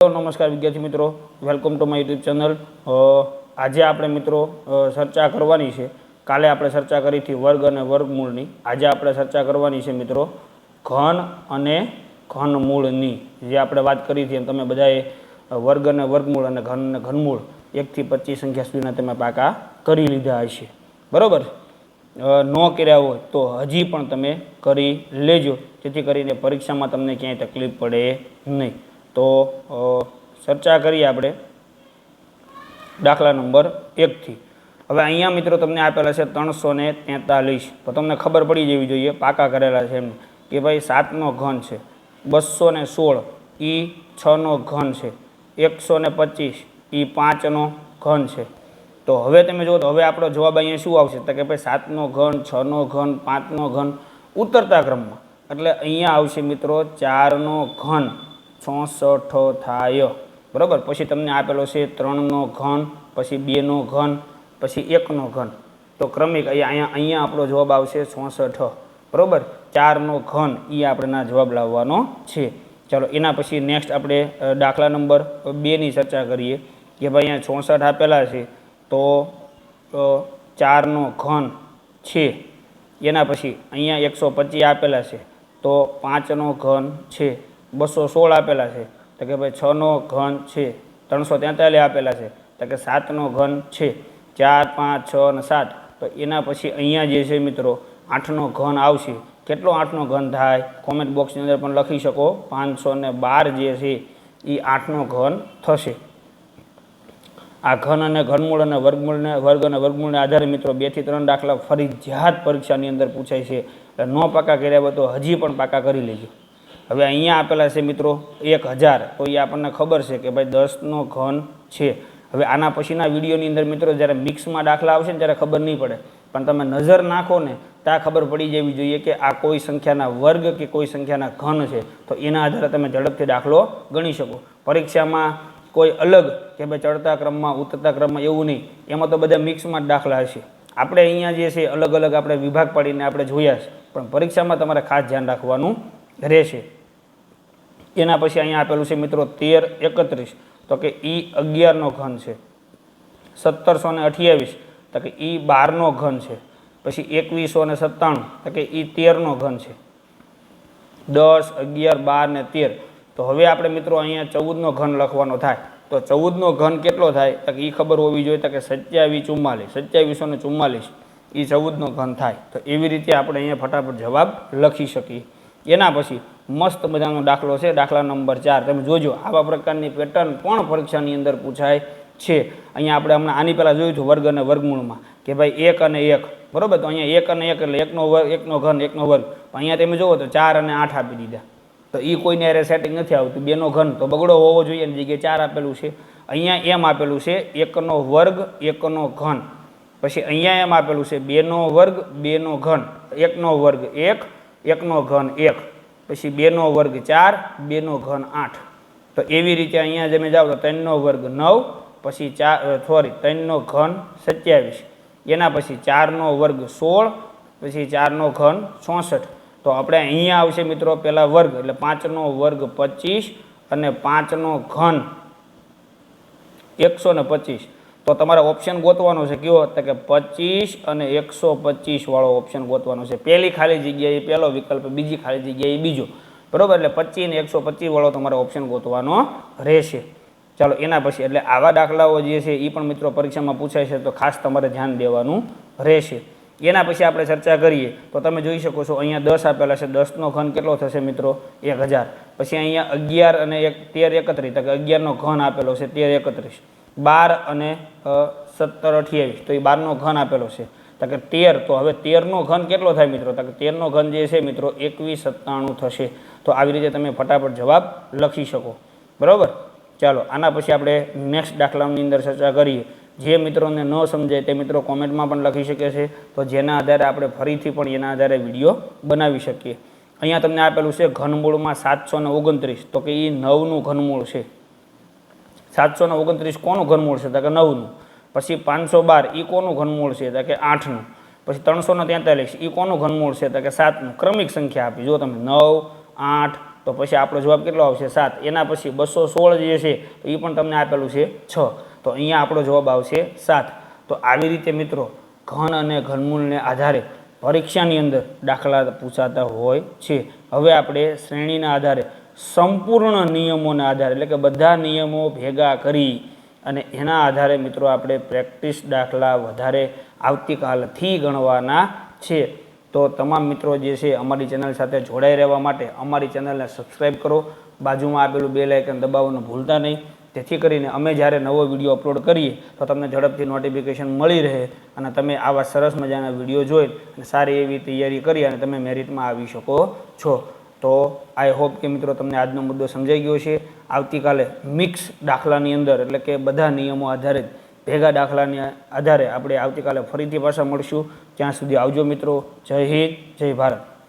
નમસ્કાર વિદ્યાર્થી મિત્રો. Welcome to my YouTube channel આજે આપણે મિત્રો ચર્ચા કરવાની છે. કાલે આપણે ચર્ચા કરી હતી વર્ગ અને વર્ગમૂળની. આજે આપણે ચર્ચા કરવાની છે મિત્રો ઘન અને ઘનમૂળની. જે આપણે વાત કરી હતી તમે બધાએ વર્ગ અને વર્ગમૂળ અને ઘન અને ઘનમૂળ એકથી પચીસ સંખ્યા સુધીના તમે પાકા કરી લીધા હશે. બરાબર? ન કર્યા હોય તો હજી પણ તમે કરી લેજો. જેથી કરીને પરીક્ષામાં તમને ક્યાંય તકલીફ પડે નહીં. તો ચર્ચા કરીએ આપણે દાખલા નંબર એકથી. હવે અહીંયા મિત્રો તમને આપેલા છે ત્રણસો ને તેતાલીસ. તો તમને ખબર પડી જવી જોઈએ, પાકા કરેલા છે એમ કે ભાઈ સાતનો ઘન છે, બસો ને સોળ એ છનો ઘન છે, એકસો ને પચીસ એ પાંચનો ઘન છે. તો હવે તમે જુઓ તો હવે આપણો જવાબ અહીંયા શું આવશે? તો કે ભાઈ સાતનો ઘન, છનો ઘન, પાંચનો ઘન ઉતરતા ક્રમમાં. એટલે અહીંયા આવશે મિત્રો ચારનો ઘન. ચોસઠ થાય. બરાબર? પછી તમને આપેલો છે ત્રણનો ઘન, પછી બેનો ઘન, પછી એકનો ઘન. તો ક્રમિક અહીંયા અહીંયા આપણો જવાબ આવશે ચોસઠ બરાબર? ચારનો ઘન એ આપણેના જવાબ લાવવાનો છે. ચાલો, એના પછી નેક્સ્ટ આપણે દાખલા નંબર બેની ચર્ચા કરીએ. કે ભાઈ અહીંયા ચોસઠ આપેલા છે, તો ચારનો ઘન છે. એના પછી અહીંયા એકસો આપેલા છે, તો પાંચનો ઘન છે. બસો સોળ આપેલા છે. તો કે ભાઈ છનો ઘન છે, ત્રણસો તેતાલીસ આપેલા છે. તો કે સાતનો ઘન છે, ચાર, પાંચ, છ અને સાત. તો એના પછી અહીંયા જે છે મિત્રો, આઠનો ઘન આવશે. કેટલો આઠનો ઘન થાય? કોમેન્ટ બોક્સની અંદર પણ લખી શકો. પાંચસો ને બાર જે છે એ આઠનો ઘન થશે. આ ઘન અને ઘનમૂળ અને વર્ગમૂળને, વર્ગ અને વર્ગમૂળને આધારે મિત્રો બેથી ત્રણ દાખલા ફરજિયાત પરીક્ષાની અંદર પૂછાય છે. એટલે ન પાકા કર્યા હોય તો હજી પણ પાકા કરી લેજો. હવે અહીંયા આપેલા છે મિત્રો એક હજાર. તો એ આપણને ખબર છે કે ભાઈ દસનો ઘન છે. હવે આના પછીના વિડીયોની અંદર મિત્રો જ્યારે મિક્સમાં દાખલા આવશે ને ત્યારે ખબર નહીં પડે. પણ તમે નજર નાખો ને ત્યાં ખબર પડી જવી જોઈએ કે આ કોઈ સંખ્યાના વર્ગ કે કોઈ સંખ્યાના ઘન છે. તો એના આધારે તમે ઝડપથી દાખલો ગણી શકો. પરીક્ષામાં કોઈ અલગ કે ભાઈ ચડતા ક્રમમાં, ઉતરતા ક્રમમાં એવું નહીં. એમાં તો બધા મિક્સમાં જ દાખલા હશે. આપણે અહીંયા જે છે અલગ અલગ આપણે વિભાગ પાડીને આપણે જોયા છે. પણ પરીક્ષામાં તમારે ખાસ ધ્યાન રાખવાનું રહેશે. એના પછી અહીંયા આપેલું છે મિત્રો તેર એકત્રીસ. તો કે ઈ અગિયારનો ઘન છે. સત્તરસો ને અઠ્યાવીસ. તો કે ઈ બારનો ઘન છે. પછી એકવીસો ને સત્તાણું. તો કે ઈ તેરનો ઘન છે. દસ, અગિયાર, બાર ને તેર. તો હવે આપણે મિત્રો અહીંયા ચૌદનો ઘન લખવાનો થાય. તો ચૌદનો ઘન કેટલો થાય? તો કે એ ખબર હોવી જોઈએ. તો કે સત્યાવીસ ચુમ્માલીસ. સત્યાવીસો ને ચુમ્માલીસ. એ ચૌદનો ઘન થાય. તો એવી રીતે આપણે અહીંયા ફટાફટ જવાબ લખી શકીએ. એના પછી મસ્ત મજાનો દાખલો છે. દાખલા નંબર ચાર. તમે જોજો, આવા પ્રકારની પેટર્ન પણ પરીક્ષાની અંદર પૂછાય છે. અહીંયા આપણે હમણાં આની પહેલાં જોયું હતું વર્ગ અને વર્ગમૂળમાં કે ભાઈ એક અને એક. બરોબર? તો અહીંયા એક અને એક એટલે એકનો વર્ગ, એકનો ઘન, એકનો વર્ગ. અહીંયા તમે જુઓ તો ચાર અને આઠ આપી દીધા. તો એ કોઈને અરે સેટિંગ નથી આવતું. બેનો ઘન. તો બગડો હોવો જોઈએ એની જગ્યાએ ચાર આપેલું છે. અહીંયા એમ આપેલું છે, એકનો વર્ગ, એકનો ઘન. પછી અહીંયા એમ આપેલું છે, બેનો વર્ગ, બેનો ઘન. એકનો વર્ગ એક, એકનો ઘન એક. પછી બેનો વર્ગ ચાર, બેનો ઘન આઠ. તો એવી રીતે અહીંયા તમે જાઓ તો ત્રણનો વર્ગ નવ, પછી ચાર સોરી ત્રણનો ઘન સત્યાવીસ. એના પછી ચારનો વર્ગ સોળ, પછી ચારનો ઘન ચોસઠ. તો આપણે અહીંયા આવશે મિત્રો પહેલાં વર્ગ, એટલે પાંચનો વર્ગ પચીસ અને પાંચનો ઘન એકસો ને પચીસ. તો તમારે ઓપ્શન ગોતવાનો છે. કયો? તો કે પચીસ અને એકસો પચીસ વાળો ઓપ્શન ગોતવાનો છે. પહેલી ખાલી જગ્યાએ પહેલો વિકલ્પ, બીજી ખાલી જગ્યાએ બીજો. બરાબર? એટલે પચીસ ને એકસો પચીસ વાળો તમારે ઓપ્શન ગોતવાનો રહેશે. ચાલો, એના પછી એટલે આવા દાખલાઓ જે છે એ પણ મિત્રો પરીક્ષામાં પૂછાય છે, તો ખાસ તમારે ધ્યાન દેવાનું રહેશે. એના પછી આપણે ચર્ચા કરીએ. તો તમે જોઈ શકો છો, અહીંયા દસ આપેલા છે. દસનો ઘન કેટલો થશે મિત્રો? એક હજાર. પછી અહીંયા અગિયાર અને એક, તેર એકત્રીસ. તો કે અગિયારનો ઘન આપેલો છે, તેર એકત્રીસ. બાર અને સત્તર અઠ્યાવીસ. તો એ બારનો ઘન આપેલો છે. તો કે તેર, તો હવે તેરનો ઘન કેટલો થાય મિત્રો? તો કે તેરનો ઘન જે છે મિત્રો, એકવીસ સત્તાણું થશે. તો આવી રીતે તમે ફટાફટ જવાબ લખી શકો. બરાબર? ચાલો, આના પછી આપણે નેક્સ્ટ દાખલાની અંદર ચર્ચા કરીએ. જે મિત્રોને ન સમજાય તે મિત્રો કોમેન્ટમાં પણ લખી શકે છે. તો જેના આધારે આપણે ફરીથી પણ એના આધારે વીડિયો બનાવી શકીએ. અહીંયા તમને આપેલું છે ઘનમૂળમાં સાતસો ઓગણત્રીસ. તો કે એ નવનું ઘનમૂળ છે. સાતસો ને ઓગણત્રીસ કોનું ઘનમૂળ છે? તો કે નવનું. પછી પાંચસો બાર એ કોનું ઘનમૂળ છે? તો કે આઠનું. પછી ત્રણસો ને તેતાલીસ એ કોનું ઘનમૂળ છે? તો કે સાતનું. ક્રમિક સંખ્યા આપી. જો તમે નવ, આઠ, તો પછી આપણો જવાબ કેટલો આવશે? સાત. એના પછી બસો સોળ જે છે એ પણ તમને આપેલું છે છ. તો અહીંયા આપણો જવાબ આવશે સાત. તો આવી રીતે મિત્રો, ઘન અને ઘનમૂળને આધારે પરીક્ષાની અંદર દાખલા પૂછાતા હોય છે. હવે આપણે શ્રેણીના આધારે સંપૂર્ણ નિયમોના આધારે, એટલે કે બધા નિયમો ભેગા કરી અને એના આધારે મિત્રો આપણે પ્રેક્ટિસ દાખલા વધારે આવતીકાલથી ગણવાના છે. તો તમામ મિત્રો જે છે અમારી ચેનલ સાથે જોડાઈ રહેવા માટે અમારી ચેનલને સબસ્ક્રાઈબ કરો. બાજુમાં આપેલું બે લાઇકન દબાવવાનું ભૂલતા નહીં. તેથી કરીને અમે જ્યારે નવો વીડિયો અપલોડ કરીએ, તો તમને ઝડપથી નોટિફિકેશન મળી રહે અને તમે આવા સરસ મજાના વીડિયો જોઈ અને સારી એવી તૈયારી કરી અને તમે મેરિટમાં આવી શકો છો. તો આઈ હોપ કે મિત્રો તમને આજનો મુદ્દો સમજાઈ ગયો છે. આવતીકાલે મિક્સ દાખલાની અંદર, એટલે કે બધા નિયમો આધારિત, ભેગા દાખલાની આધારે આપણે આવતીકાલે ફરીથી પાછા મળશું. ત્યાં સુધી આવજો મિત્રો. જય હિન્દ, જય ભારત.